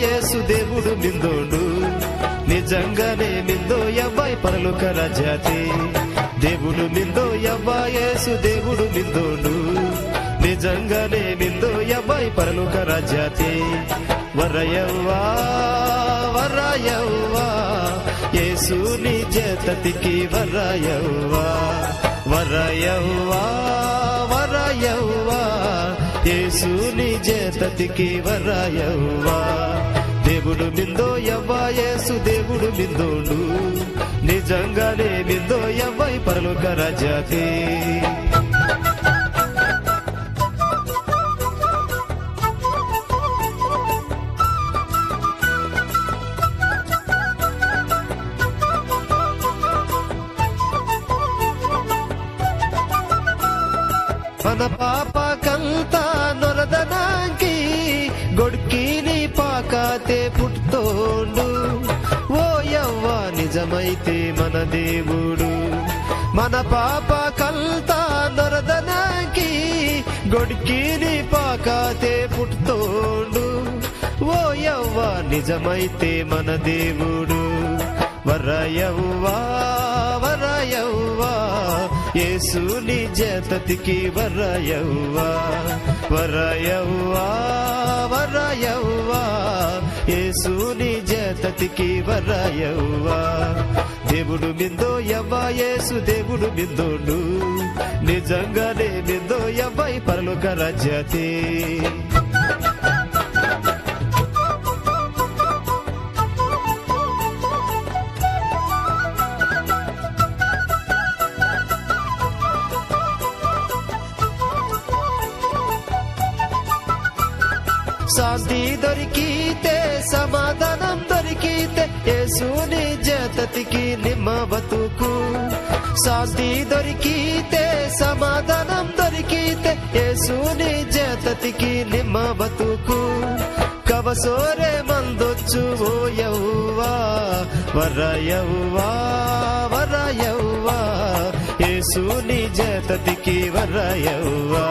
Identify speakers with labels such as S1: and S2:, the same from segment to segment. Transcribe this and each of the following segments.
S1: యేసు దేవుడు నిందోడు. నిజంగానే నిందో యవ్వాయి పరలోక రాజాతి దేవుడు నిందో మిందో యవ్వాయేసు దేవుడు నిందోడు. నిజంగానే నిందో యవ్వాయి పరలోక రాజాతి వరయవ్వా వరయవ్వా యేసు నీ చేతతికి వరయవ్వా. వరయవ్వా వరయవ్వా. యేసు నీ చేతతికి దేవుడు బిందో ఎవ్వా యేసు దేవుడు బిందోడు. నిజంగానే బిందో ఎవ్వై పరలోక రాజాకే మన పాప కంత నొరదనాంకి గొడ్కిని పాకాతే పుట్టోండు. ఓ యవ్వ నిజమైతే మన దేవుడు. మన పాప కంత నొరదనాంకి గొడ్కిని పాకాతే పుట్టోండు. ఓ యవ్వ నిజమైతే మన దేవుడు. వర్రయవ్వా యేసు జతతికి వరయవ్వా వరయవ్వా వరయవ్వా. యేసు జతతికి వరయవ్వా. దేవుడు మిందో యవ్వా యేసు దేవుడు మిందోడు. నిజంగానే మిందో యవ్వాయి పరలోక రాజ్యతే. శాంతి దొరికితే సమాధానం దొరికితే యేసుని జతతికి నిమ్మ బతుకు. శాంతి దొరికితే సమాధానం దొరికితే యేసుని జతతికి నిమ్మ బతుకు. కవసోరే మందొచ్చు ఓ యవ్వా వరయవ్వా వరయవ్వా యేసుని జతతికి వరయవ్వా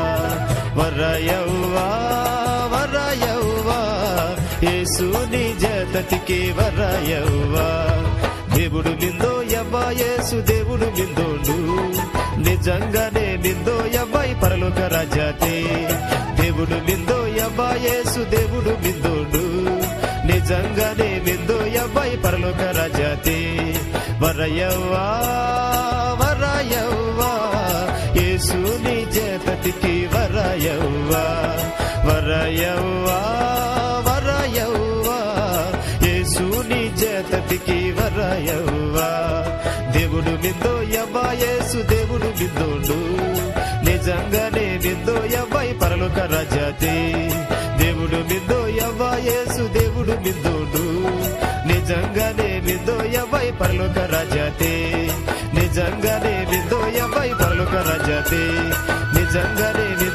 S1: వరయవ్వా వరయవ్వా యేసుని జతతికి వరాయవ్వా? దేవుడు నిందో యవ్వా యేసు దేవుడు నిందోడు. నిజంగానే నిందో యవ్వాయి పరలోక రాజాతే దేవుడు నిందో యవ్వా యేసు దేవుడు నిందోడు. నిజంగానే నిందో యవ్వాయి పరలోక రాజాతే వరయవ్వా వరయవ్వా యేసు నీ జతతికి వరయవ్వా. నీ జతతికి వరయవ్వా. దేవుడు మిందో యవ్వా యేసు దేవుడు మిందోడు నిజంగానే మిందో యవ్వాయి పరలోక రాజాతే. దేవుడు మిందో యవ్వా యేసు దేవుడు మిందోడు నిజంగానే మిందో యవ్వాయి పరలోక రాజాతే. నిజంగానే మిందో యవ్వాయి పరలోక రాజాతే. నిజంగానే